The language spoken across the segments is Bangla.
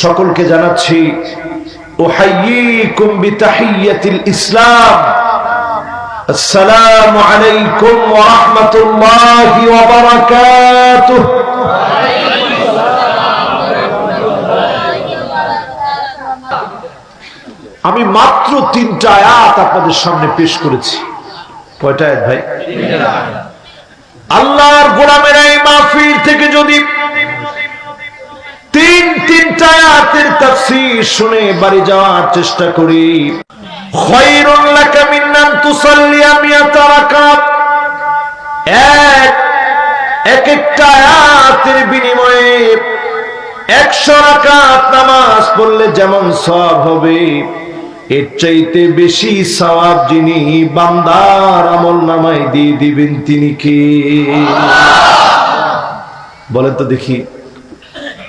সকলকে জানাচ্ছি ইসলাম। আসসালামু আলাইকুম ওয়া রাহমাতুল্লাহি ওয়া বারাকাতুহু। আমি মাত্র তিনটা আয়াত আপনাদের সামনে পেশ করেছি। কয়টা আয়াত ভাই? আল্লাহর গোলামের এই মাহফিল থেকে যদি তিন তিনটা আয়াতের তাফসীর শুনে বাড়ি যাওয়ার চেষ্টা করি। খায়রুল লাকা মিন আন তুসাল্লিয়া মিয়াতা রাকাত। এক এক একটা আয়াতের বিনিময়ে একশো রাকাত নামাজ পড়লে যেমন সওয়াব হবে, এর চাইতে বেশি সওয়াব যিনি বান্দার আমল নামায় দিয়ে দিবেন তিনি কে? বলেন তো দেখি।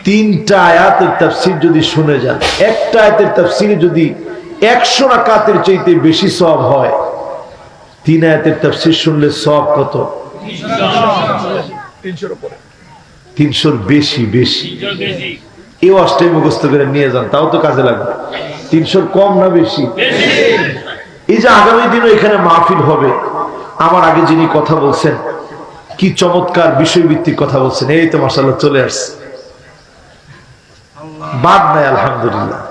তিনটা আয়াতের তাফসির যদি শুনে যান একটা আয়াতের তাফসিরে যদি একশো রাকাতের চাইতে বেশি সব হয় তিন আয়াতের তাফসির শুনলে সব কত? তিনশোর বেশি বেশি। এই অষ্টাই মুখস্থ করে নিয়ে যান তাও তো কাজে লাগবে। তিনশোর কম না বেশি? এই যে আগামী দিনও এখানে মাহফিল হবে আমার আগে যিনি কথা বলছেন কি চমৎকার বিষয়ভিত্তিক কথা বলছেন এই তো মাসাল্লাহ চলে আসছে। বাদ নাই, আলহামদুলিল্লাহ।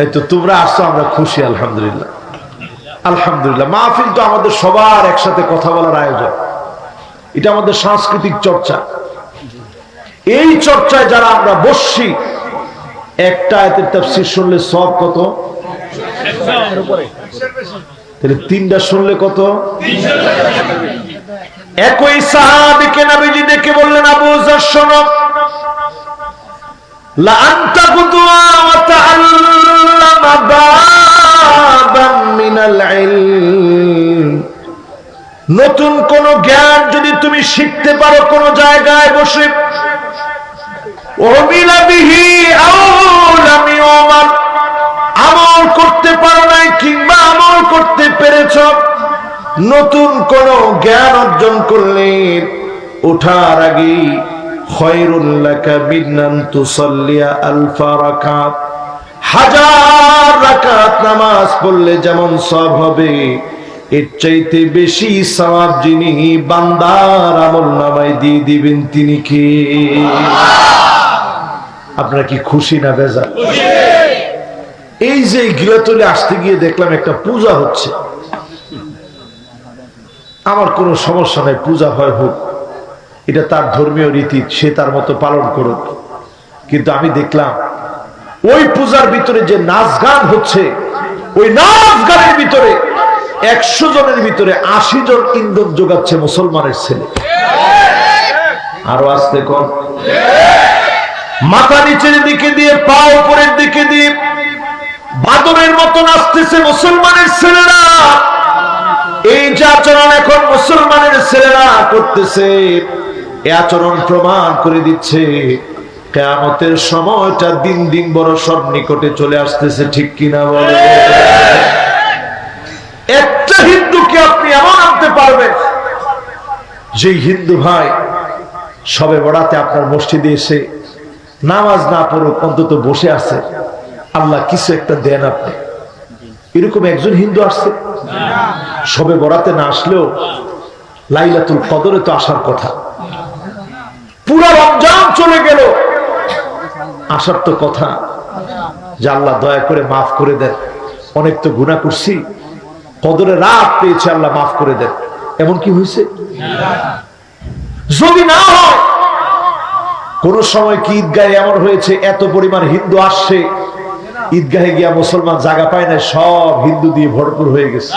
এই তো তোমরা আসছো, আমরা খুশি, আলহামদুলিল্লাহ। আলহামদুলিল্লাহ, মাহফিল তো আমাদের সবার একসাথে কথা বলার আয়োজন। এটা আমাদের সাংস্কৃতিক চর্চা। এই চর্চায় যারা আমরা বসছি, একটা আয়াতের তাফসীর শুনলে সব কত? তাহলে তিনটা শুনলে কত? একই সাহাবিকে নবীজি দেখে বললেন, আবু যর, শোনো। لأن تغدوا وتعلم بابا من العلم নতুন কোন জ্ঞান যদি তুমি শিখতে পারো কোন জায়গায় বসে অমিলা বিহি আউলামি ওমার আমল করতে পারো নাই কিংবা আমল করতে পেরেছ নতুন কোন জ্ঞান অর্জন করলে ওঠার আগেই যেমন সব হবে, এর চাইতে বেশি সওয়াব যিনি বান্দার আমল নামায় দিয়ে দিবেন তিনি কে? আপনারা কি খুশি না বেজা এই যে গিলাতলে আসতে গিয়ে দেখলাম একটা পূজা হচ্ছে। আমার কোনো সমস্যা নাই, পূজা হয় হোক। এটা তার ধর্মীয় রীতি, সে তার মতো পালন করুক। কিন্তু আমি দেখলাম, ওই পূজার ভিতরে যে নাচ গান হচ্ছে, ওই নাচ গানের ভিতরে একশো জনের ভিতরে আশি জন ইন্ধন যোগাচ্ছে মুসলমানের ছেলে। আরও আসতে কম মাথা নিচের দিকে দিয়ে, পা উপরের দিকে দিয়ে, বাদরের মতো নাচতেছে মুসলমানের ছেলেরা। এই যে আচরণ এখন মুসলমানের ছেলেরা করতেছে। এ আচরণ প্রমাণ করে দিচ্ছে, কেয়ামতের সময়টা দিন দিন বড় সব নিকটে চলে আসতেছে, ঠিক কিনা বলে? একটা হিন্দুকে আপনি এমন আনতে পারবেন যে হিন্দু ভাই সবে বড়াতে আপনার মসজিদে এসে নামাজ না পড়ুক, অন্তত বসে আছে। আল্লাহ কিছু একটা দেন আপনি। এরকম একজন হিন্দু আসছে। সবে বরাতে না আসলেও লাইলাতুল কদরে তো আসার কথা। পুরো রমজান চলে গেল। আসার তো কথা। যে দয়া করে মাফ করে দেন। অনেক তো গুণা করছি। কদরে রাত পেয়েছে আল্লাহ মাফ করে দেন। এমন কি হয়েছে? যদি না হয়, কোন সময় কি ঈদগাহে এমন হয়েছে? এত পরিমাণ হিন্দু আসছে। ঈদগাহে গিয়া মুসলমান জায়গা পায় না সব হিন্দু দিয়ে ভরপুর হয়ে গেছে।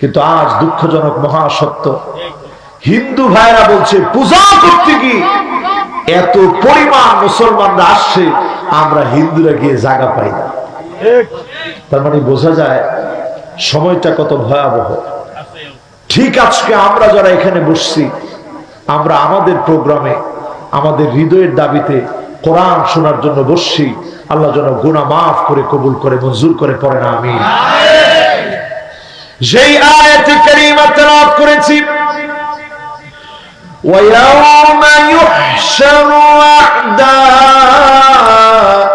কিন্তু আজ দুঃখজনক মহাসত্য। হিন্দু ভাইরা বলছে, পূজা করতে কি এত পরিমাণ মুসলমানরা আসছে, আমরা হিন্দুরা গিয়ে জায়গা পাই না। তার মানে বোঝা যায়, সময়টা কত ভয়াবহ। ঠিক আজকে আমরা যারা এখানে বসছি, আমরা আমাদের প্রোগ্রামে, আমাদের হৃদয়ের দাবিতে কোরআন শোনার জন্য বসছি, আল্লাহ যেন গুণা মাফ করে, কবুল করে, মঞ্জুর করে পড়ে না আমি যেই আয়াতে কারিমা তেলাওয়াত করেছি ويوم يحشر أعداء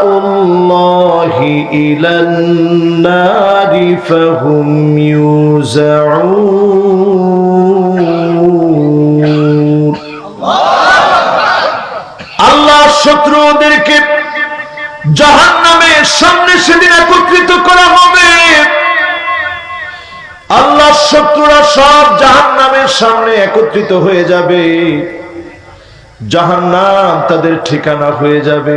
الله إلى النار فهم يوزعون আল্লাহ শত্রুদেরকে জাহান নামে সামনে সেদিন শত্রুরা সব জাহান নামের সামনে একত্রিত হয়ে যাবে। জাহান নাম তাদের ঠিকানা হয়ে যাবে।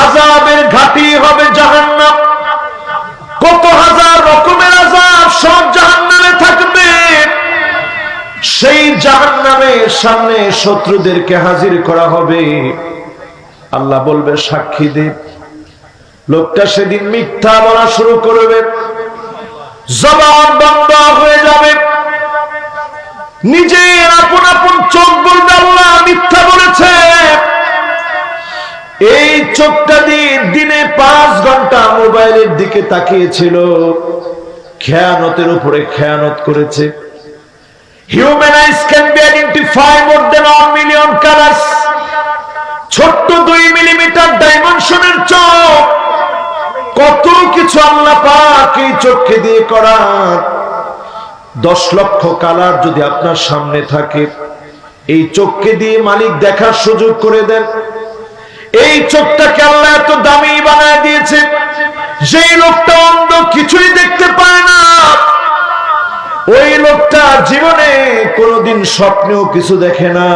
আযাবের ঘাটি হবে জাহান্নাম। সেই জাহান্নামের সামনে শত্রুদেরকে হাজির করা হবে। আল্লাহ বলবে, সাক্ষী দে। লোকটা সেদিন মিথ্যা বলা শুরু করবে। জবান বন্ধ হয়ে যাবে। নিজের আপন আপন চোখ বলবে, আল্লাহ মিথ্যা বলেছে। এই চোখটা দিয়ে দিনে পাঁচ ঘণ্টা মোবাইলের দিকে তাকিয়েছিল। খেয়ানতের উপরে খেয়ানত করেছে। Human eyes can be identify more than one million colours ছোট্ট দুই মিলিমিটার ডাইমেনশনের চোখ। কত কিছু আল্লাহ পাক এই চোখকে দিয়ে করা দশ লক্ষ কালার যদি আপনার সামনে থাকে, এই চোখকে দিয়ে মালিক দেখার সুযোগ করে দেন। এই চোখটাকে আল্লাহ এত দামি বানায় দিয়েছে, যেই লোকটা অন্ধ কিছুই দেখতে পায় না। ওই লোকটা জীবনে কোনোদিন স্বপ্নেও কিছু দেখে না।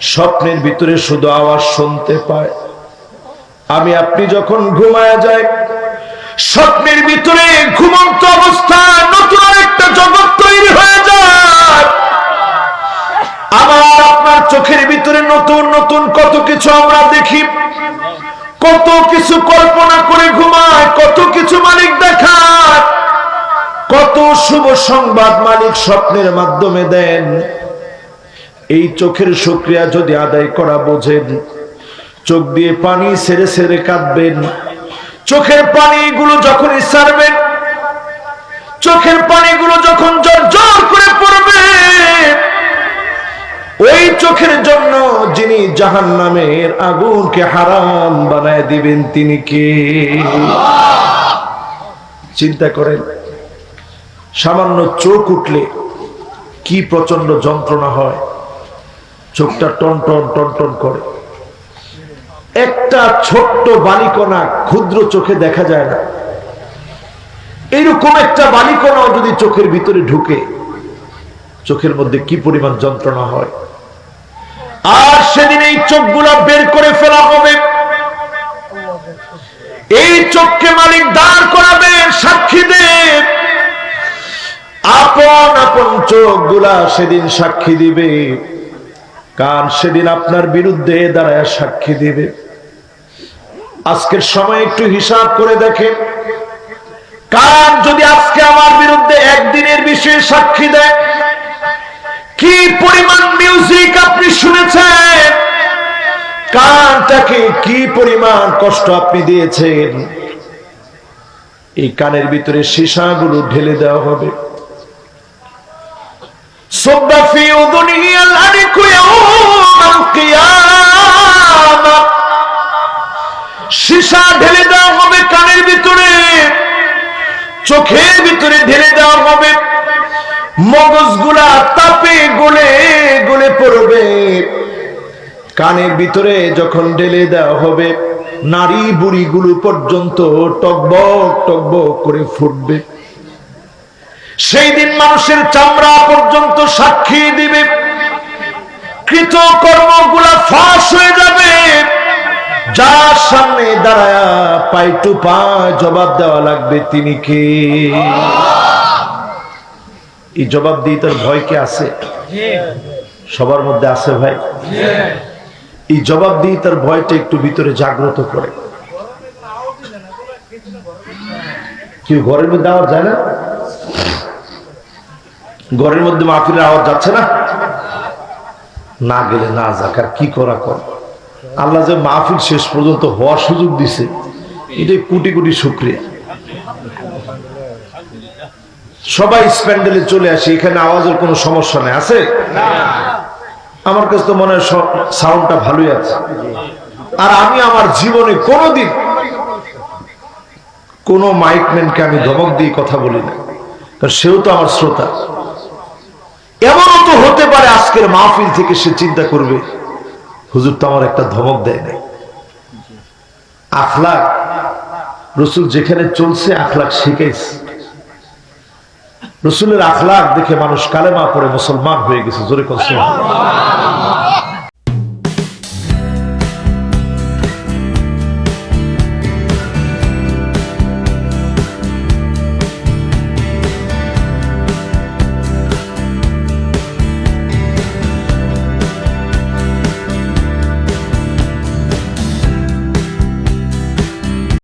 স্বপ্নের ভিতরে শুধু আওয়াজ শুনতে পায়। আমি, আপনি যখন ঘুমায় যায় স্বপ্নের ভিতরে ঘুমন্ত অবস্থায় নতুন একটা জগৎ তৈরি হয়ে যায়। আমার, আপনার চোখের ভিতরে নতুন নতুন কত কিছু আমরা দেখি। কত কিছু কল্পনা করে ঘুমায়, কত কিছু মালিক দেখায়। কত শুভ সংবাদ মালিক স্বপ্নের মাধ্যমে দেন। এই চোখের শুক্রিয়া যদি আদায় করা বোঝেন, চোখ দিয়ে পানি সেরে সেরে কাঁদবেন। চোখের পানিগুলো যখনই সারবেন, চোখের পানিগুলো যখন জোর জোর করে পড়বে, ওই চোখের জন্য যিনি জাহান নামের আগুনকে হারাম বানায় দিবেন, তিনি কে? চিন্তা করেন। সামান্য চোখ উঠলে কি প্রচণ্ড যন্ত্রণা হয়, চোখটা টন টন টন টন করে। একটা ছোট্ট বালিকণা ক্ষুদ্র চোখে দেখা যায় না। এইরকম একটা বালিকণাও যদি চোখের ভিতরে ঢুকে, চোখের মধ্যে কি পরিমাণ যন্ত্রণা হয়? আর সেদিন এই চোখগুলা বের করে ফেলা হবে। এই চোখকে মালিক দাঁড় করাবে সাক্ষী আপন আপন চোখগুলা সেদিন সাক্ষী দিবে। কান সেদিন আপনার বিরুদ্ধে দাঁড়ায় সাক্ষী দিবে। আজকের সময় একটু হিসাব করে দেখেন। কান যদি আজকে আমার বিরুদ্ধে একদিনের বিষয়ে সাক্ষী দেয়, কি পরিমাণ মিউজিক আপনি শুনেছেন? কানটাকে কি পরিমাণ কষ্ট আপনি দিয়েছেন? এই কানের ভিতরে সীসাগুলো ঢেলে দেওয়া হবে। صب في أذنه الأنك يوم القيامة সীসা ঢেলে দেওয়া হবে কানের ভিতরে চোখের ভিতরে ঢেলে দেওয়া হবে মগজগুলা তাপে গলে গলে পড়বে কানের ভিতরে যখন ঢেলে দেওয়া হবে নারী বুড়িগুলো পর্যন্ত টকবক টকবক করে ফুটবে সেই দিন মানুষের চামড়া পর্যন্ত সাক্ষী দিবে। কৃত কর্মগুলা ফাঁস হয়ে যাবে। যার সামনে দাঁড়ায় পাই টু পা জবাব দেওয়া লাগবে তিনি কে? এই জবাব দিয়ে তার ভয় কে আছে? সবার মধ্যে আছে ভাই। এই জবাব দিয়ে তার ভয়টা একটু ভিতরে জাগ্রত করে। কেউ ঘরের মধ্যে আওয়াজ যায় না? ঘরের মধ্যে মাহফিলের আওয়াজ যাচ্ছে না? না গেলে না যাক, আর কি করা কর আল্লাহ যে মাহফিল শেষ পর্যন্ত হওয়ার সুযোগ দিছে, এটাই কোটি কোটি শুক্রিয়া। সবাই স্প্যান্ডেলে চলে আসে, এখানে আওয়াজের কোনো সমস্যা নেই, আছে? আমার কাছে তো মনে হয় সাউন্ডটা ভালোই আছে। আর আমি আমার জীবনে কোনোদিন কোন মাইকম্যানকে আমি ধমক দিয়ে কথা বলি না, কারণ সেও তো আমার শ্রোতা। এমনও তো হতে পারে আজকের মাহফিল থেকে সে চিন্তা করবে, হুজুর তো আমার একটা ধমক দেয় নাই। আখলাক, রসুল যেখানে চলছে আখলাখ শিখেছে রসুলের আখলাখ দেখে মানুষ কালেমা করে মুসলমান হয়ে গেছে, জোরে কথা